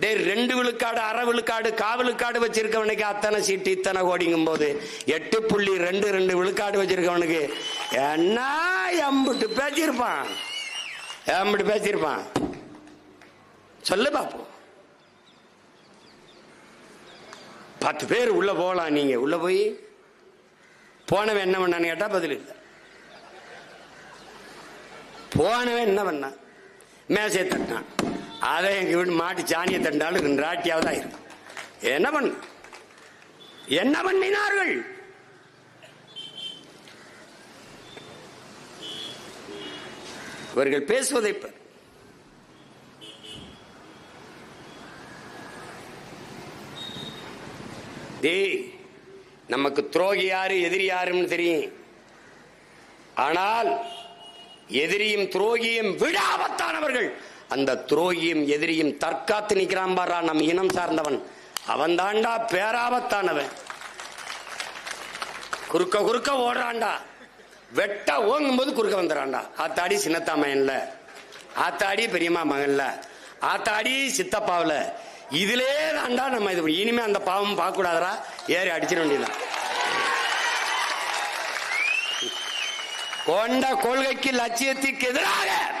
டேய் ரெண்டு விழுக்காடு அரை விழுக்காடு காவலுக்காடு வச்சிருக்கவனுக்கு அத்தனை சீட்டு இத்தனை கோடிங்கும் போது எட்டு புள்ளி ரெண்டு ரெண்டு விழுக்காடு வச்சிருக்கவனுக்கு. என்ன? எம்பிட்டு பேசியிருப்பான். எம்பிட்டு பேசியிருப்பான். சொல்லு பாப்போம் பத்து பேர் உள்ள போகலாம் நீங்க. உள்ள போய் போனவன் என்ன பண்ணான்னு கேட்டா பதில் இல்லை. போனவன் என்ன பண்ணான்? மேசையை தட்டான் அதை எங்க வீடு மாட்டு சாணியை தண்டாலும் ரெண்டு ராட்டியாவது ஆயிருக்கும் என்ன பண்ண? என்ன பண்ணினார்கள்? இவர்கள் பேசுவதை தே நமக்கு துரோகி யாரு எதிரி யாருன்னு தெரியும். ஆனால் எதிரியும் துரோகியும் விட ஆபத்தானவர்கள் அந்த துரோகியும் எதிரியும் தற்காத்து நிற்கிறான் பாரா நம் இனம் சார்ந்தவன். அவன் தாண்டா பேராபத்தானவன். குறுக்க குறுக்க ஓடுறான்டா. வெட்ட ஓங்கும் போது குறுக்க வந்துடுறான்டா ஆத்தாடி சின்னத்தா மகன்ல. ஆத்தாடி பெரியம்மா மகன்ல. ஆத்தாடி சித்தப்பாவில். இதிலே தாண்டா நம்ம இது பண்ணி- இனிமே அந்த பாவம் பார்க்க கூடாதரா ஏறி அடிச்சிட வேண்டியதான் கொண்ட கொள்கைக்கு லட்சியத்துக்கு எதிராக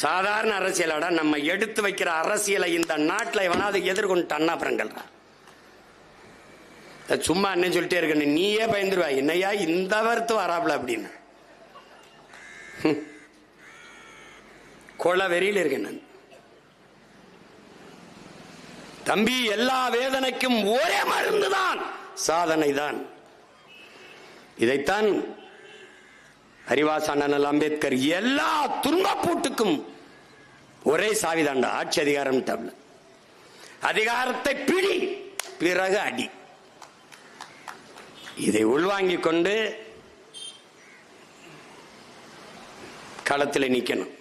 சாதாரண அரசியலோட நம்ம எடுத்து வைக்கிற அரசியலை இந்த நாட்டில் எவனாவது எதிர்கொண்டு அப்புறங்கள் சும்மா என்ன சொல்லிட்டே இருக்க நீயே பயந்துருவா. என்னையா இந்த வருத்து வராப்ல அப்படின்னு. ஹம். கொலை வெறியில் இருக்கேன் நான். தம்பி எல்லா வேதனைக்கும் ஒரே மருந்துதான். சாதனை தான் இதைத்தான் அறிவாசானல் அம்பேத்கர் எல்லா துன்பப்பூட்டுக்கும் ஒரே சாவிதாண்டா. ஆட்சி அதிகாரம் அதிகாரத்தை பிடி பிறகு அடி. இதை உள்வாங்கிக் கொண்டு களத்தில் நிக்கணும்.